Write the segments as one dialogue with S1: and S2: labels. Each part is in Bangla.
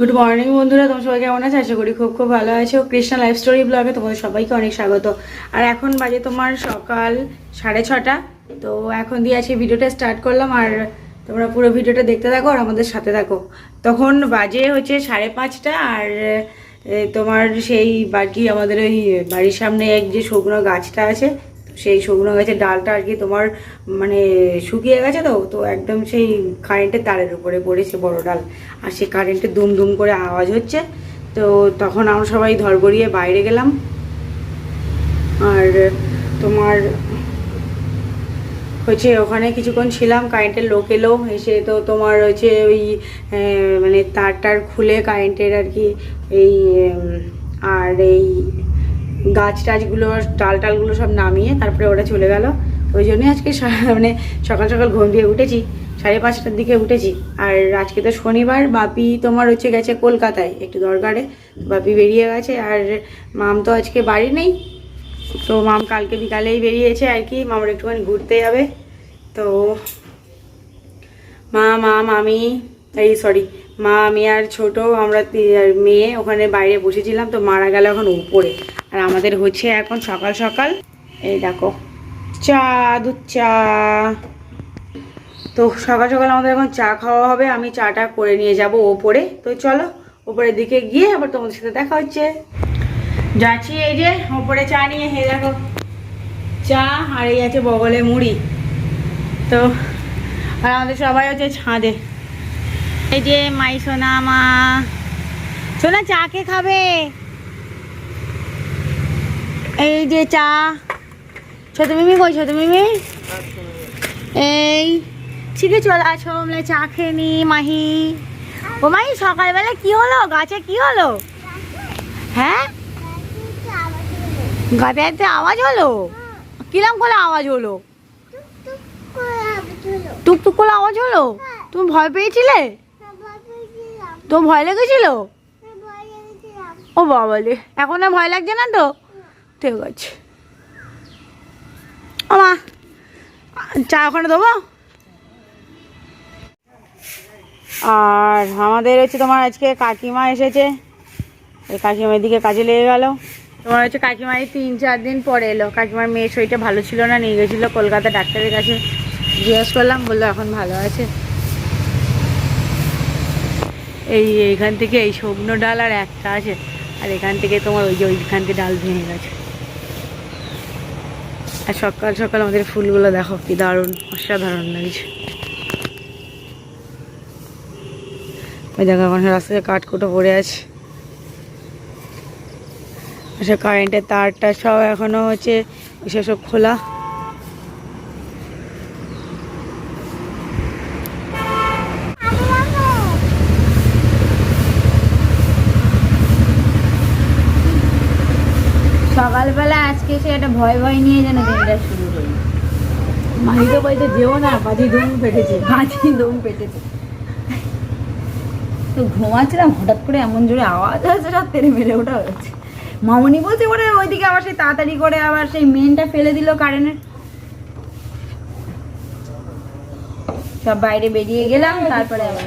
S1: গুড মর্নিং বন্ধুরা। তোমার সবাই কেমন আছে? আশা করি খুব খুব ভালো আছো। কৃষ্ণা লাইফ স্টোরি ব্লগে তোমাদের সবাইকে অনেক স্বাগত। আর এখন বাজে তোমার সকাল সাড়ে ছটা। তো এখন দিয়ে আছে ভিডিওটা স্টার্ট করলাম। আর তোমরা পুরো ভিডিওটা দেখতে থাকো আর আমাদের সাথে থাকো। তখন বাজে হচ্ছে সাড়ে পাঁচটা। আর তোমার সেই বাকি আমাদের ওই বাড়ির সামনে এক যে শুকনো গাছটা আছে সেই শুকনো গাছের ডালটা আর কি তোমার মানে শুকিয়ে গেছে তো তো একদম সেই কারেন্টের তারের উপরে পড়েছে বড় ডাল। আর সেই কারেন্টের দুম দুম করে আওয়াজ হচ্ছে, তো তখন আমরা সবাই ধরগড়িয়ে বাইরে গেলাম। আর তোমার হচ্ছে ওখানে কিছুক্ষণ ছিলাম কারেন্টের লোক এলো, এসে তো তোমার হচ্ছে ওই মানে তার টার খুলে কারেন্টের আর কি এই আর এই গাছ টাছগুলো টাল টালগুলো সব নামিয়ে তারপরে ওরা চলে গেল। ওই জন্যই আজকে মানে সকাল সকাল ঘুম দিয়ে উঠেছি, সাড়ে পাঁচটার দিকে উঠেছি। আর আজকে তো শনিবার, বাপি তোমার হচ্ছে গেছে কলকাতায়, একটু দরকারে। বাপি বেরিয়ে গেছে আর মাম তো আজকে বাড়ি নেই। তো মাম কালকে বিকালেই বেরিয়েছে আর কি, মামার একটুখানি ঘুরতে যাবে। তো মা মা, মামি, এই সরি মা, আমি আর ছোট, আমরা মেয়ে ওখানে বাইরে বসেছিলাম, তো মারা গেল এখন উপরে। আর আমাদের হচ্ছে এখন সকাল সকাল, এই দেখো, চা, দুধ চা। তো সকাল সকাল আমাদের এখন চা খাওয়া হবে, আমি চাটা করে নিয়ে যাব ওপরে। তো চলো, ওপরের দিকে গিয়ে আবার তোমাদের সাথে দেখা হচ্ছে। যাচ্ছি এই যে, ওপরে চা নিয়ে হে দেখো, চা আর এই আছে বগলে মুড়ি। তো, আর আমাদের সবাই হচ্ছে ছাদে। এই যে মাই সোনা মা। সোনা চা কে খাবে? এই যে চা। ছোট মিমি কই ছোট মিমি? এই ঠিক আছে চল আছো আমরা চা খেয়ে নি মাহি। ও মাহি সকালবেলা কি হলো? গাছে কি হলো? হ্যাঁ? গাছে আওয়াজ হলো? কিরম করে আওয়াজ হলো। টুকটুক করে আওয়াজ হলো? তুমি ভয় পেয়েছিলে? তোমার ভয় লেগেছিল? ও বাবালে এখন আর ভয় লাগছে না তো? ঠিক আছে। ও মা চা ওখানে দেবো? আর আমাদের হচ্ছে তোমার আজকে কাকিমা এসেছে। এই কাকিমার দিকে কাজে লেগে গেল। তোমার হচ্ছে কাকিমা এই তিন চার দিন পরে এলো। কাকিমার মেয়ের শরীরটা ভালো ছিল না নিয়ে গেছিল কলকাতা ডাক্তারের কাছে। জিজ্ঞেস করলাম বলল এখন ভালো আছে। এই এইখান থেকে এই শুকনো ডাল আর একটা আছে। আর এখান থেকে তোমার ওই যে থেকে ডাল ভেঙে গেছে। আর সকাল সকাল আমাদের ফুলগুলো দেখো কি দারুণ, অসাধারণ লাগছে। ওই দেখো এখন রাস্তায় কাঠকুটো পড়ে আছে। সে কারেন্টের তারটা সব এখনও হচ্ছে সেসব খোলা।
S2: একটা ভয় ভয় নিয়ে যেন দিনটা শুরু হলো
S1: মাহি তো বলতে যেও না বাজি ধুম পেটেছে
S2: হাঁচি দম পেটেছে তো ঘুমাচ্ছিলাম হঠাৎ করে এমন জোরে আওয়াজ আসছে রাত্রে মেরে ওঠা হচ্ছে। মামনি বলছে ওরে ওইদিকে আবার সেই তাড়াতাড়ি করে আবার সেই মেনটা ফেলে দিল কারেন্টের সব বাইরে বেরিয়ে গেলাম তারপরে আবার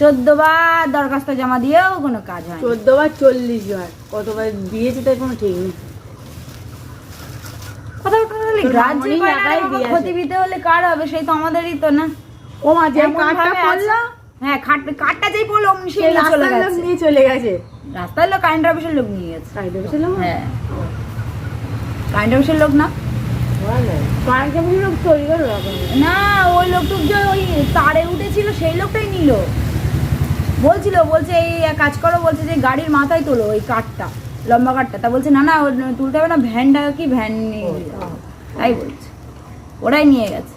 S2: চোদ্দ বার দরখাস্ত জমা দিয়েও কোনো কাজ হয়
S1: চোদ্দ বার চল্লিশ বার। কতবার দিয়েছে তাই কোনো ঠিক নেই।
S2: কথা কথা বলি
S1: তোর
S2: গ্রাহ্য
S1: মামনি
S2: করে না,
S1: একাই
S2: বাবা,
S1: দিয়েছে।
S2: হলে কার হবে সেই তো আমাদেরই তো না।
S1: ও মা যে
S2: এমন
S1: পড়ল?
S2: হ্যাঁ খাট কাঠটা যেই পড়ল অমনি সেই চলে গেছে।
S1: নিয়ে চলে গেছে।
S2: রাস্তার লোক কারেন্ট অফিসের লোক নিয়ে গেছে।
S1: কাইতে বসেছিলাম
S2: হ্যাঁ। কারেন্ট অফিসের লোক না?
S1: কারেন্ট অফিসের লোক
S2: না ওই লোকটুক যে ওই তারে উঠেছিল সেই লোকটাই নিল। বলছিল বলছে এই এক কাজ করো বলছে যে গাড়ির মাথায় তোলো ওই কাঠটা লম্বা কাঠটা। তা বলছে না না তুলতে হবে না ভ্যানটা কি ভ্যান নিয়ে তাই বলছে। ওরাই নিয়ে গেছে।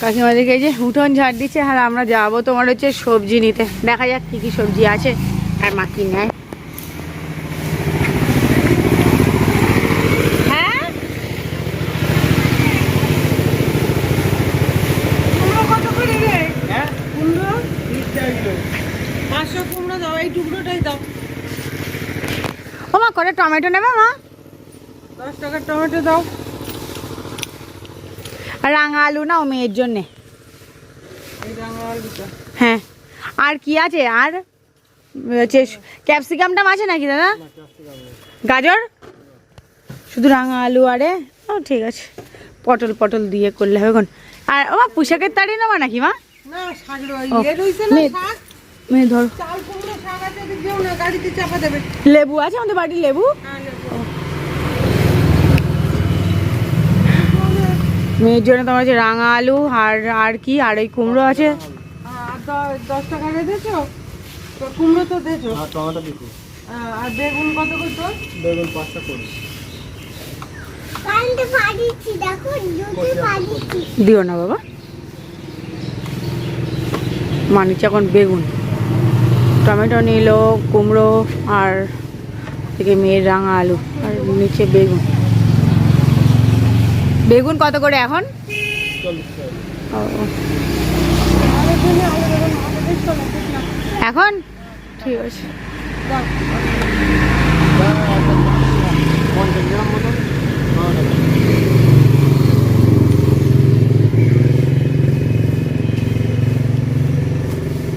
S1: কাকিমা দিকে যে উঠোন ঝাড় দিচ্ছে আর আমরা যাব তোমার হচ্ছে সবজি নিতে। দেখা যাক কি কি সবজি আছে আর মা কি নেয় হ্যাঁ কুমড়ো কত করে রে কুমড়ো পাঁচশো কুমড়ো দাও এই টুকরোটাই দাও ও মা করে টমেটো নেবে মা?
S3: দশ টাকার টমেটো দাও।
S1: রাঙা আলু নাও মেয়ের জন্যে? হ্যাঁ। আর কি আছে? আর হচ্ছে ক্যাপসিকামটা আছে নাকি দাদা? গাজর? শুধু রাঙা আলু আরে? ও ঠিক আছে। পটল পটল দিয়ে করলে হবে আর ও মা পুষাকের তাড়ি নেবা নাকি মা?
S3: না শাক শাক?
S1: মেয়ে ধরো।
S3: আছে
S1: লেবু আছে আমাদের বাড়ির লেবু? মেয়ের জন্য তোমার হচ্ছে রাঙা আলু আর আর কি? আর ওই কুমড়ো আছে।
S3: দশ টাকা দিয়েছ কুমড়ো তো দিয়েছ
S4: আর
S3: বেগুন কত
S4: বেগুন পাঁচটা করে
S1: দিও না বাবা। মানিচ্ছে এখন বেগুন। টমেটো নিল, কুমড়ো আর থেকে মেয়ের রাঙা আলু আর নিচে বেগুন। বেগুন কত করে এখন। এখন? ঠিক আছে।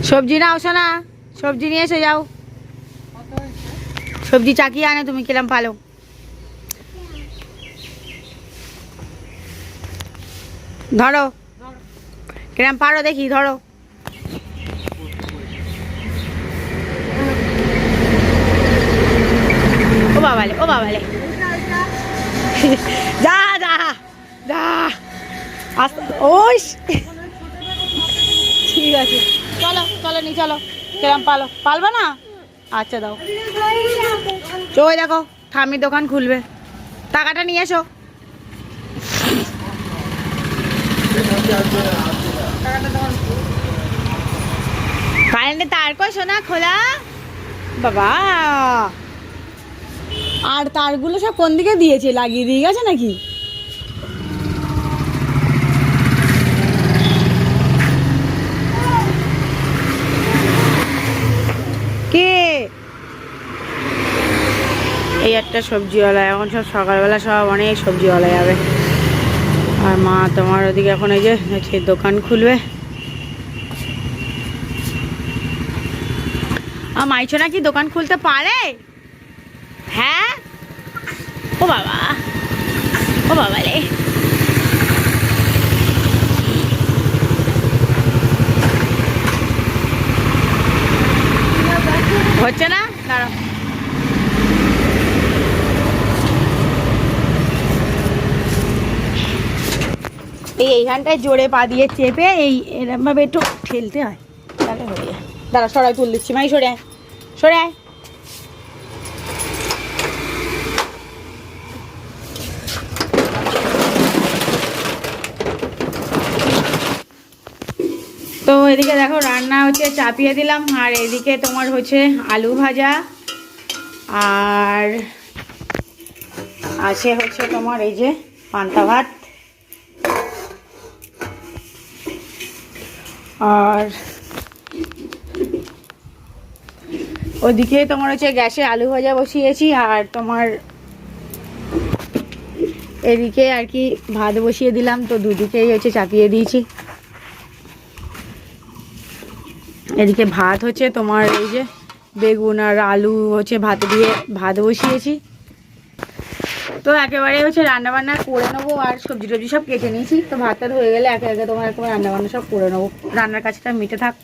S1: সবজি নাও শোনা সবজি নিয়ে এসে যাও। সবজি চাকিয়ে আনে তুমি, কিরম পালো ধরো। কিরম পারো দেখি, ধরো। ও বাবালে ও বাবালে। যা যা যা। আস্তে ওই ঠিক আছে। চলো চলো নি, চলো। কিরম পালো, পালবা না? আচ্ছা দাও। ওই দেখো ঠামির দোকান খুলবে। টাকাটা নিয়ে এসো। কারেন্টে তার কই শোনা খোলা? বাবা। আর তারগুলো সব কোন দিকে দিয়েছে? লাগিয়ে দিয়ে গেছে নাকি কে এই একটা সবজিওয়ালা এখন সব সকালবেলা সব অনেক সবজিওয়ালা যাবে। আর মা তোমার ওদিকে এখন এই যে হচ্ছে দোকান খুলবে। আর মাইছো নাকি দোকান খুলতে পারে? হ্যাঁ? ও বাবা ও বাবা রে। হচ্ছে না? দাঁড়াও। এই এইখানটায় জোরে পা দিয়ে চেপে এই এরমভাবে একটু ঠেলতে হয়। তাহলে হয়ে যায়। দাঁড়া, সরাই তুল দিচ্ছি। মাই, সরে আয়। সরে আয়। তো এদিকে দেখো, রান্না হচ্ছে, চাপিয়ে দিলাম। আর এদিকে তোমার হচ্ছে আলু ভাজা। আর আছে হচ্ছে তোমার এই যে পান্তা ভাত। আর ওদিকে তোমার হচ্ছে গ্যাসে আলু ভাজা বসিয়েছি আর তোমার এদিকে আর কি ভাত বসিয়ে দিলাম, তো দুদিকেই হচ্ছে চাপিয়ে দিয়েছি। এদিকে ভাত হচ্ছে তোমার এই যে বেগুন আর আলু হচ্ছে ভাত দিয়ে ভাত বসিয়েছি। তো একেবারে হচ্ছে রান্না বান্না করে নেব আর সবজি টবজি সব কেটে নিয়েছি। তো ভাতটা হয়ে গেলে একে একে তোমার একবার রান্না বান্না সব করে নেব। রান্নার কাজটা মিটে থাক।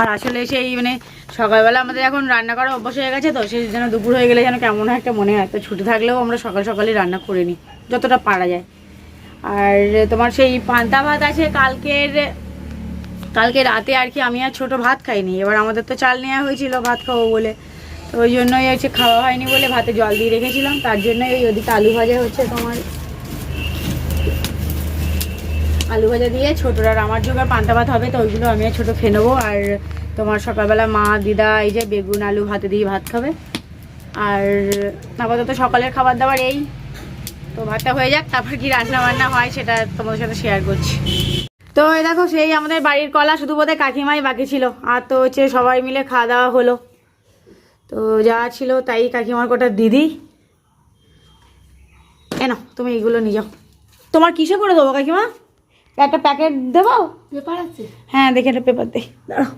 S1: আর আসলে সেই মানে সকালবেলা আমাদের এখন রান্না করা অভ্যাস হয়ে গেছে তো, সেই যেন দুপুর হয়ে গেলে যেন কেমন একটা মনে হয়। তো ছুটি থাকলেও আমরা সকাল সকালে রান্না করে নিই, যতটা পারা যায়। আর তোমার সেই পান্তা ভাত আছে, কালকের, কালকে রাতে আর কি আমি আর ছোট ভাত খাইনি। এবার আমাদের তো চাল নেওয়া হয়েছিল, ভাত খাব বলে। তো ওই জন্যই হচ্ছে খাওয়া হয়নি বলে ভাতে জল দিয়ে রেখেছিলাম। তার জন্যই ওই ওদিকে আলু ভাজা হচ্ছে তোমার। আলু ভাজা দিয়ে ছোটরা আমার জোগাড় পান্তা ভাত হবে, তো ওইগুলো আমি ছোটো খেয়ে নেব। আর তোমার সকালবেলা মা, দিদা, এই যে বেগুন, আলু ভাতে দিয়ে ভাত খাবে। আর আপাতত সকালের খাবার দাবার এই। তো ভাতটা হয়ে যাক, তারপর কি রান্না বান্না হয় সেটা তোমাদের সাথে শেয়ার করছি। তো এই দেখো, সেই আমাদের বাড়ির কলা শুধু বোধহয় কাকিমাই বাকি ছিল। আর তো হচ্ছে সবাই মিলে খাওয়া দাওয়া হলো। তো যা ছিল তাই কাকিমার কটা দিদি। কেন তুমি এইগুলো নিয়ে যাও। তোমার কিসে করে দেবো কাকিমা? একটা প্যাকেট দেবো?
S2: পেপার আছে।
S1: হ্যাঁ দেখে একটা পেপার দে। দাঁড়াও।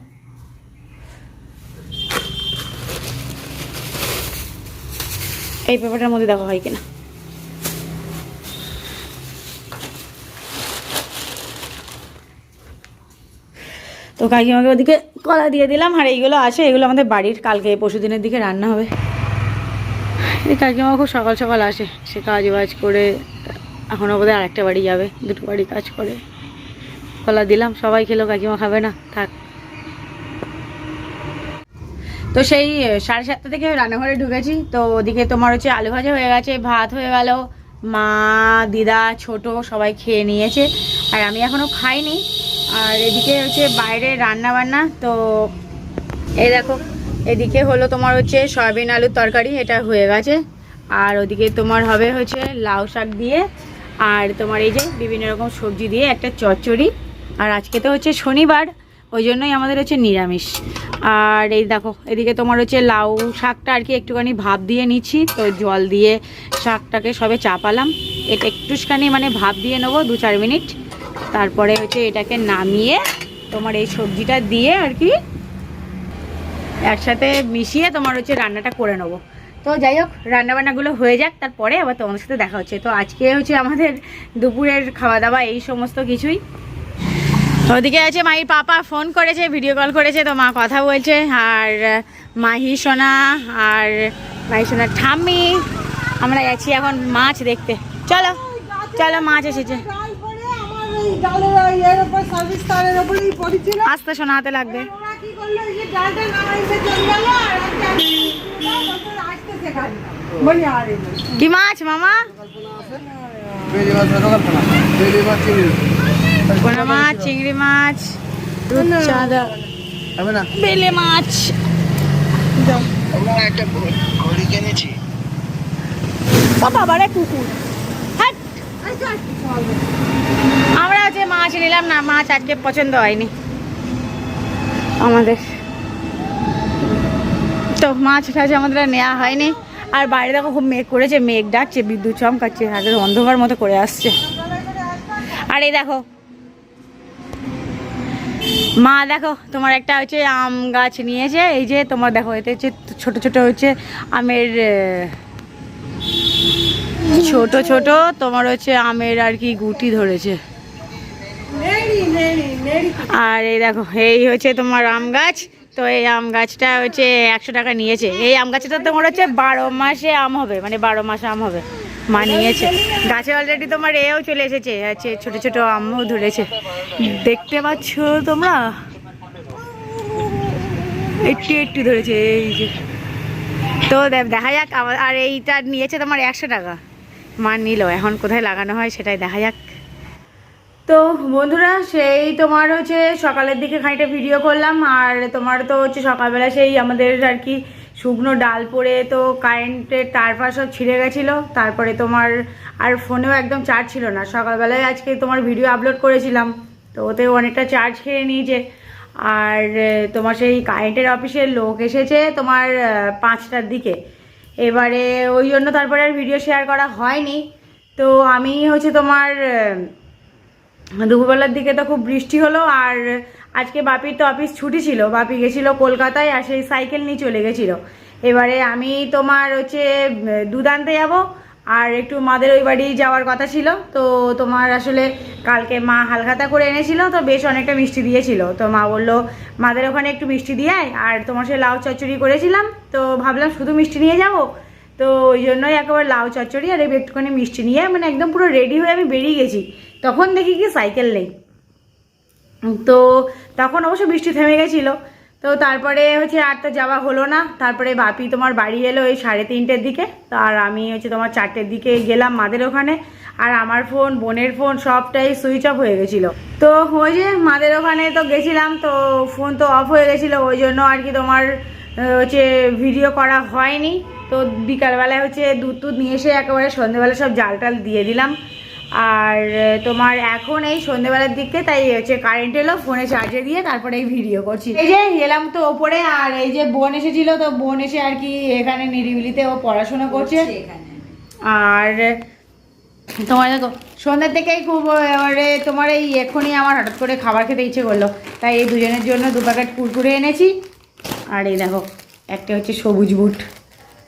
S1: এই পেপারটার মধ্যে দেখা হয় কিনা? তো কাকিমাকে ওদিকে কলা দিয়ে দিলাম, আর এইগুলো আছে, এগুলো আমাদের বাড়ির, কালকে পরশু দিনের দিকে রান্না হবে। কাকিমা খুব সকাল সকাল আসে, সে কাজ বাজ করে, এখনও বোধহয় আরেকটা বাড়ি যাবে, দুটো বাড়ি কাজ করে। কলা দিলাম, সবাই খেলো, কাকিমা খাবে না, থাক। তো সেই সাড়ে সাতটা থেকে রান্নাঘরে ঢুকেছি, তো ওদিকে তোমার হচ্ছে আলু ভাজা হয়ে গেছে, ভাত হয়ে গেল, মা, দিদা, ছোট, সবাই খেয়ে নিয়েছে, আর আমি এখনও খাইনি। আর এদিকে হচ্ছে বাইরে রান্না বান্না, তো এই দেখো, এদিকে হলো তোমার হচ্ছে সয়াবিন আলুর তরকারি, এটা হয়ে গেছে। আর ওদিকে তোমার হবে হচ্ছে লাউ শাক দিয়ে, আর তোমার এই যে বিভিন্ন রকম সবজি দিয়ে একটা চচ্চড়ি। আর আজকে তো হচ্ছে শনিবার, ওই জন্যই আমাদের হচ্ছে নিরামিষ। আর এই দেখো, এদিকে তোমার হচ্ছে লাউ শাকটা আর কি একটুখানি ভাপ দিয়ে নিচ্ছি, তো জল দিয়ে শাকটাকে সবে চাপালাম। এটা একটুখানি মানে ভাপ দিয়ে নেব দু চার মিনিট। তারপরে হচ্ছে এটাকে নামিয়ে তোমার এই সবজিটা দিয়ে আর কি একসাথে মিশিয়ে তোমার হচ্ছে রান্নাটা করে নেব। তো যাই হোক, রান্নাবান্নাগুলো হয়ে যাক, তারপরে আবার তোমাদের সাথে দেখা হচ্ছে। তো আজকে হচ্ছে আমাদের দুপুরের খাওয়া দাওয়া এই সমস্ত কিছুই। ওদিকে আছে মাহির পাপা, ফোন করেছে ভিডিও কল করেছে, তো মা কথা বলছে। আর মাহি সোনা, আর মাহি সোনার ঠাম্মি। আমরা যাচ্ছি এখন মাছ দেখতে। চলো চলো মাছ এসেছে। আস্তে শোনা হাতে লাগবে।
S3: ওরা কি করল এই যে ডালটা নামাইছে চলে গেল আর একটা বছর আসতেছে খালি। বলি আরে
S1: কি মাছ মামা?
S4: চিংড়ি
S1: পোনা মাছ চিংড়ি বেলে মাছ।
S4: একটা ঘড়ি কিনেছি।
S1: ও বাবারে কুকুর। হাট। আমরা হচ্ছে মাছ নিলাম না, মাছ আজকে পছন্দ হয়নি। আমাদের। তো মাছ টাছ আমাদের নেওয়া হয়নি। আর বাইরে দেখো খুব মেঘ করেছে, মেঘ ডাকছে, বিদ্যুৎ চমকাচ্ছে, আগে অন্ধকার মতো করে আসছে। আর এই দেখো, মা দেখো, তোমার একটা হচ্ছে আম গাছ নিয়েছে, এই যে তোমার দেখো, এতে হচ্ছে ছোট ছোট হচ্ছে আমের ছোট ছোট তোমার হচ্ছে আমের আর কি গুটি ধরেছে। আর এই দেখো এই হচ্ছে তোমার আম গাছ। তো এই আম গাছটা হচ্ছে একশো টাকা নিয়েছে। এই আম গাছটা তোমার হচ্ছে বারো মাসে আম হবে মানে বারো মাসে আম হবে। মা নিয়েছে। গাছে অলরেডি তোমার এও চলে এসেছে হচ্ছে ছোট ছোট আমও ধরেছে। দেখতে পাচ্ছ তোমরা? একটু একটু ধরেছে এই যে। তো দেখা যাক আর এইটা নিয়েছে তোমার একশো টাকা। মা নিল। এখন কোথায় লাগানো হয় সেটাই দেখা যাক। তো বন্ধুরা, সেই তোমার হচ্ছে সকালের দিকে খানিকটা ভিডিও করলাম, আর তোমার তো হচ্ছে সকালবেলা সেই আমাদের আর কি শুকনো ডাল পড়ে তো কারেন্টের তার সব ছিঁড়ে গেছিল। তারপরে তোমার আর ফোনেও একদম চার্জ ছিল না। সকালবেলায় আজকে তোমার ভিডিও আপলোড করেছিলাম, তো ওতেও অনেকটা চার্জ খেয়ে নিয়েছে। আর তোমার সেই কারেন্টের অফিসের লোক এসেছে তোমার পাঁচটার দিকে। এবারে ওই জন্য তারপরে আর ভিডিও শেয়ার করা হয়নি। তো আমি হচ্ছে তোমার দুপুরবেলার দিকে তো খুব বৃষ্টি হলো আর আজকে বাপির তো অফিস ছুটি ছিল। বাপি গেছিল কলকাতায় আর সেই সাইকেল নিয়ে চলে গেছিল। এবারে আমি তোমার হচ্ছে দুদান্তে যাব। আর একটু মাদের ওই বাড়ি যাওয়ার কথা ছিল, তো তোমার আসলে কালকে মা হালখাতা করে এনেছিল, তো বেশ অনেকটা মিষ্টি দিয়েছিল। তো মা বলল, মাদের ওখানে একটু মিষ্টি দিয়ে আর তোমার সে লাউ চচ্চড়ি করেছিলাম, তো ভাবলাম শুধু মিষ্টি নিয়ে যাব। তো ওই জন্যই একেবারে লাউ চচ্চড়ি আর একটুখানি মিষ্টি নিয়ে মানে একদম পুরো রেডি হয়ে আমি বেরিয়ে গেছি। তখন দেখি কি সাইকেল নেই। তো তখন অবশ্য বৃষ্টি থেমে গেছিল। তো তারপরে হচ্ছে আর তো যাওয়া হলো না। তারপরে বাপি তোমার বাড়ি এলো এই সাড়ে তিনটের দিকে। তো আর আমি হচ্ছে তোমার চারটের দিকে গেলাম মাদের ওখানে। আর আমার ফোন, বোনের ফোন সবটাই সুইচ অফ হয়ে গেছিল। তো ওই যে মাদের ওখানে তো গেছিলাম, তো ফোন তো অফ হয়ে গেছিল। ওই জন্য আর কি তোমার হচ্ছে ভিডিও করা হয়নি। তো বিকালবেলায় হচ্ছে দুধ টুধ নিয়ে এসে একেবারে সন্ধ্যেবেলা সব জাল টাল দিয়ে দিলাম। আর তোমার এখন এই সন্ধ্যেবেলার দিকে তাই হচ্ছে কারেন্ট এলো ফোনে চার্জে দিয়ে তারপরে এই ভিডিও করছি। এই যে এলাম তো ওপরে আর এই যে বোন এসেছিল তো বোন এসে আর কি এখানে নিরিবিলিতে ও পড়াশোনা করছে আর তোমার দেখো সন্ধ্যার থেকেই খুব এবারে তোমার এই এক্ষুনি আমার হঠাৎ করে খাবার খেতে ইচ্ছে করল। তাই এই দুজনের জন্য দু প্যাকেট কুরকুরে এনেছি। আর এই দেখো একটা হচ্ছে সবুজ বুট।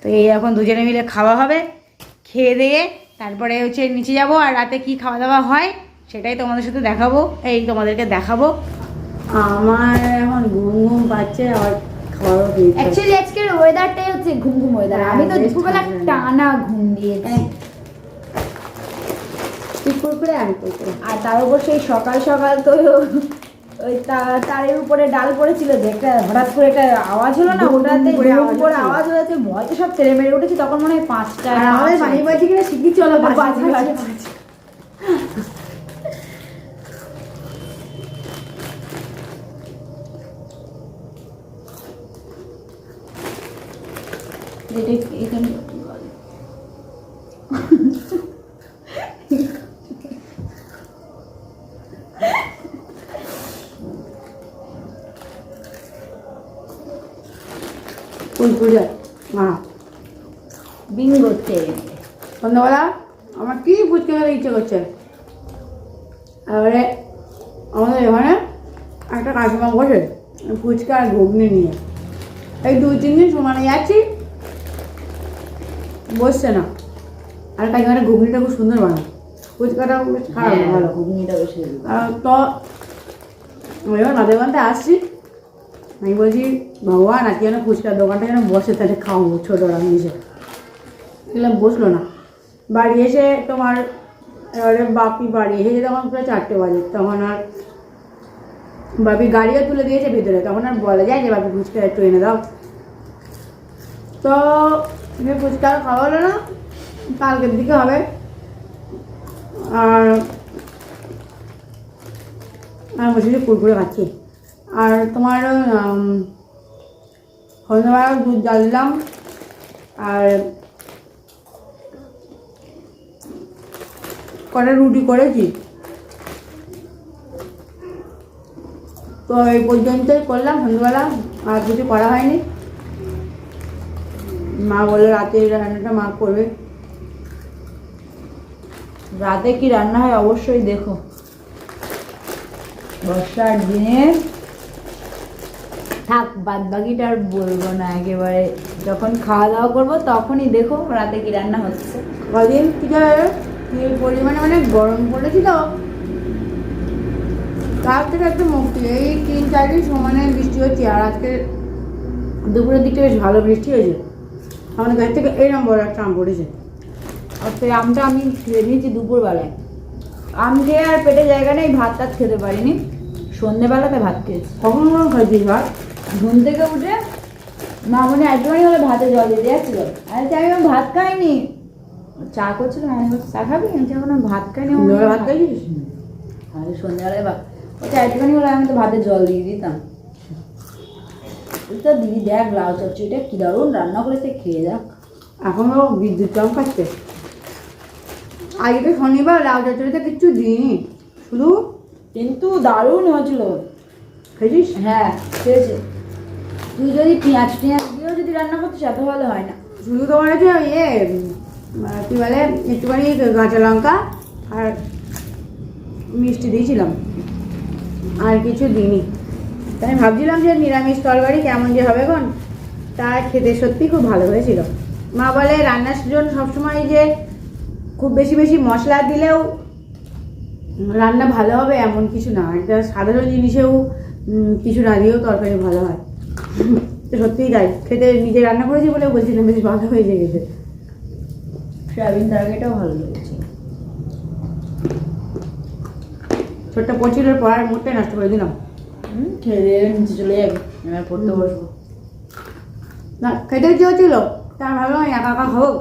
S1: তো এই এখন দুজনে মিলে খাওয়া হবে খেয়ে দিয়ে তারপরে হচ্ছে নিচে যাব আর রাতে কি খাওয়া দাওয়া হয় সেটাই তোমাদের সাথে দেখাবো এই তোমাদেরকে দেখাবো। আমার এখন ঘুম ঘুম পাচ্ছে আর
S2: অ্যাকচুয়ালি আজকের ওয়েদারটাই হচ্ছে ঘুম ঘুম ওয়েদার আমি তো দুপুরবেলা টানা ঘুম দিয়েছি।
S1: তুই কুরকুরে আর কুরকুরে।
S2: আর তার উপর সেই সকাল সকাল তো ওই তারের উপরে ডাল পড়েছিল যে একটা হঠাৎ করে একটা আওয়াজ হলো না ওটাতে দুম
S1: আওয়াজ
S2: হয়েছে ভয়তে সব ছেলে মেরে উঠেছে তখন মনে হয় পাঁচটা
S1: আমাদের বাড়ি বাড়ি কিনা শিখি চলো।
S2: এখানে
S1: কুরকুরে হ্যাঁ
S2: বিঙ্গো তেল
S1: সন্ধ্যাবেলা আমার কি ফুচকা খেতে ইচ্ছে করছে। এবারে আমাদের এখানে একটা কাকিমা বসে ফুচকা আর ঘুগনি নিয়ে। এই দুই তিন দিন সমানে যাচ্ছি বসছে না। আর কাকিমাটা ঘুগনিটা খুব সুন্দর বানায়। ফুচকাটা বেশ খারাপ ভালো।
S2: ঘুগনিটা বসে
S1: আর তো এবার মাঝে মাঝে আসছি। আমি বলছি ভগবান আজকে যেন ফুচকার দোকানটা যেন বসে তাহলে খাওয়াবো ছোটোরা মিশে দেখলাম বসল না। বাড়ি এসে তোমার এবারে বাপি বাড়ি, এসে তখন প্রায় চারটে বাজে, তখন আর বাপি গাড়িও তুলে দিয়েছে ভিতরে, তখন আর বলা যায় যে বাপি ফুচকা একটু এনে দাও। তো ফুচকা খাওয়া হলো না, কালকের দিকে হবে। আর আর বসে বসে কুরকুরে খাচ্ছি। আর তোমার সন্ধ্যাবেলা দুধ জাল দিলাম। আর কটা রুটি করেছি। তো এই পর্যন্তই করলাম সন্ধ্যাবেলা, আর কিছু করা হয়নি। মা বলল রাতে রান্নাটা মা করবে।
S2: রাতে কি রান্না হয় অবশ্যই দেখো। বর্ষার দিনে থাক বাদ বাকিটা আর বলব না একেবারে। যখন খাওয়া দাওয়া করব তখনই দেখো রাতে কি রান্না হচ্ছে।
S1: কদিন? থেকে পরিমাণে মানে গরম পড়েছিল তার থেকে একটু মুক্তি এই তিন চার দিন সমানে বৃষ্টি হচ্ছে, আর আজকে দুপুরের দিকটা বেশ ভালো বৃষ্টি হয়েছে। আমাদের গাছ থেকে এইরকম বড় একটা আম পড়েছে।
S2: আর সেই আমটা আমি খেয়ে নিয়েছি দুপুরবেলায়। আম খেয়ে আর পেটে জায়গা নেই, ভাত টাত খেতে পারিনি। সন্ধেবেলাতে ভাত খেয়েছি।
S1: কখন কখন খাইছিস ভাত?
S2: ঘুম থেকে উঠে মা মনে একটুখানি হলে ভাতে জল দিয়ে যাচ্ছিল। আর আমি ভাত খাইনি। চা করছিল চা খাবি? আমি এখন ভাত খাইনি
S1: ভাত খাইছিস?
S2: আমি সন্ধ্যাবেলায় ভাত একটুখানি হলে আমি তো ভাতে জল দিয়ে দিতাম। তো দিদি দেখ লাউ চচ্চড়িটা কি দারুণ রান্না করেছে খেয়ে যাক
S1: এখনও বিদ্যুৎ আজকে শনিবার লাউ চচ্চড়িতে কিচ্ছু দিইনি। শুধু
S2: কিন্তু দারুণ হয়েছিল।
S1: খেয়েছিস?
S2: হ্যাঁ খেয়েছে। তুই যদি পেঁয়াজ টিয়াজ দিয়েও যদি রান্না করতিস এত ভালো হয় না।
S1: শুধু তোমার হচ্ছে ইয়ে কি বলে, একটুখানি কাঁচা লঙ্কা আর মিষ্টি দিয়েছিলাম। আর কিছু দিইনি। তাই ভাবছিলাম যে নিরামিষ তরকারি কেমন যে হবে এখন, তা খেতে সত্যি খুব ভালো হয়েছিল। মা বলে, রান্নার জন্য সবসময় যে খুব বেশি বেশি মশলা দিলেও রান্না ভালো হবে এমন কিছু না। একটা সাধারণ জিনিসেও কিছু না দিয়েও তরকারি ভালো হয়। সত্যিই তাই। খেতে নিজে রান্না করেছি বলে বলছিলাম বেশ ভালো হয়েছে খেতে
S2: সয়াবিন তরকারিটাও ভালো লেগেছে।
S1: ছোট্ট পড়ছিল পড়ার মুডটাই নষ্ট করে দিলাম।
S2: হুম খেয়ে দিয়ে নিচে চলে যাবে এবার পড়তে বসবো।
S1: না খেতে ইচ্ছে হচ্ছিল? তা ভাবলাম একা একা খাব?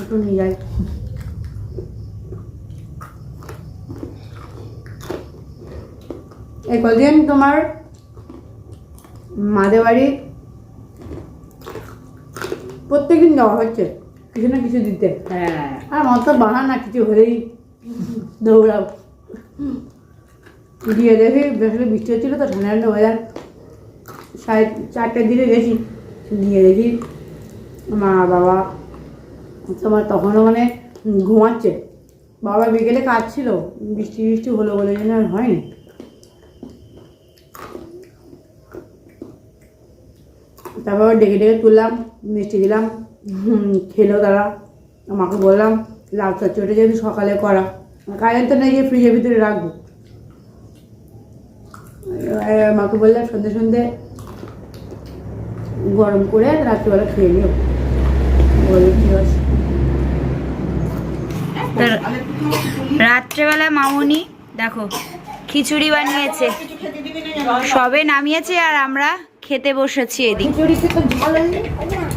S1: একটু নিয়ে যাই। এই কদিন তোমার মাদের বাড়ি প্রত্যেকদিন যাওয়া হচ্ছে? কিছু না কিছু দিতে।
S2: হ্যাঁ।
S1: আর আমার তো বাহানা কিছু হলেই দৌড়াও। গিয়ে দেখি বেশি বৃষ্টি হচ্ছিল তো ঠান্ডা ঠান্ডা ওয়েদার সাড়ে চারটের দিকে গেছি গিয়ে দেখি মা বাবা। তোমার তখনও মানে ঘুমাচ্ছে। বাবা বিকেলে কাজ ছিল বৃষ্টি বৃষ্টি হলো বলে যেন আর হয়নি। তারপর ডেকে ডেকে তুললাম মিষ্টি দিলাম। খেলো তারা মাকে বললাম লাল চচ্চড়িটা যদি সকালে করা কারেন্ট তো নেই যে ফ্রিজের ভিতরে রাখব। এবার মাকে বললাম সন্ধে সন্ধে গরম করে রাত্রিবেলা খেয়ে নিও। বলে ঠিক আছে।
S2: রাত্রেবেলা মামনি দেখো খিচুড়ি বানিয়েছে। সবে নামিয়েছে আর আমরা খেতে বসেছি এদিক।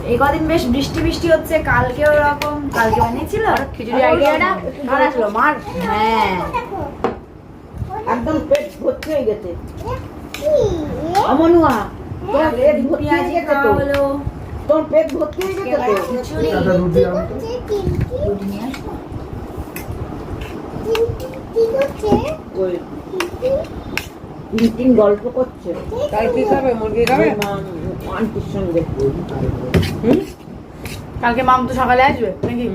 S2: এই কদিন বেশ বৃষ্টি বৃষ্টি হচ্ছে কালকে ওরকম কালকে বানিয়েছিল খিচুড়ি আইডিয়াটা ভালো ছিল মার। হ্যাঁ।
S3: একদম পেট ভর্তি হয়ে গেছে। অমনুয়া তোর পেট ভর্তি হয়ে গেছে তো? তোর পেট ভর্তি হয়ে গেছে তো?
S2: খিচুড়ি।
S4: রুটি আনো তো।
S2: রুটি নিয়ে আসব?
S3: ওই তিন গল্প করছে।
S4: তাই কি খাবে? মুরগি খাবে?
S3: আন্টির সঙ্গে।
S1: কালকে মাম তো সকালে আসবে নাকি?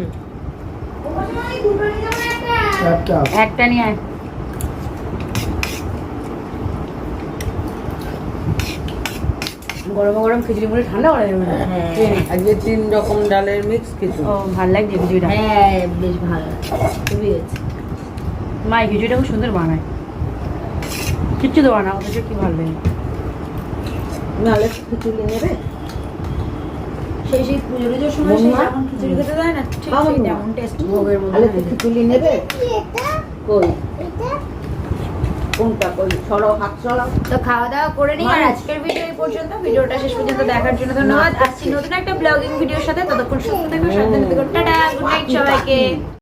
S4: একটা।
S1: একটা নিয়ে আয়। গরম গরম খিচুড়ি মুড়ি ঠান্ডা করা যাবে না?
S3: আজকে তিন রকম ডালের মিক্স কিছু
S1: ও ভালো লাগছে খিচুড়িটা?
S2: হ্যাঁ বেশ ভালো। খুবই
S1: মা এই খিচুড়িটা খুব সুন্দর বানায়। কিচ্ছু দেওয়া না অথচ কি ভালো লাগে?
S3: নাহলে খিচুড়ি নেবে।
S2: সেই সেই পুজো টুজোর সময় সেই যেমন খিচুড়ি খেতে দেয় না ঠিক সেই
S3: বন্ধুরা?
S2: টেস্ট ভোগের মধ্যে
S3: তাহলে
S2: যায়।
S3: খিচুড়ি নেবে? কই? কোনটা কই? সরাও হাত সরাও।
S2: তো খাওয়া দাওয়া করে নিই আর আজকের ভিডিও এই পর্যন্ত। ভিডিওটা শেষ পর্যন্ত দেখার জন্য ধন্যবাদ। আসছি নতুন একটা ব্লগিং ভিডিওর সাথে। ততক্ষণ সুস্থ থেকো সাবধানে থেকো। টাটা গুড নাইট সবাইকে।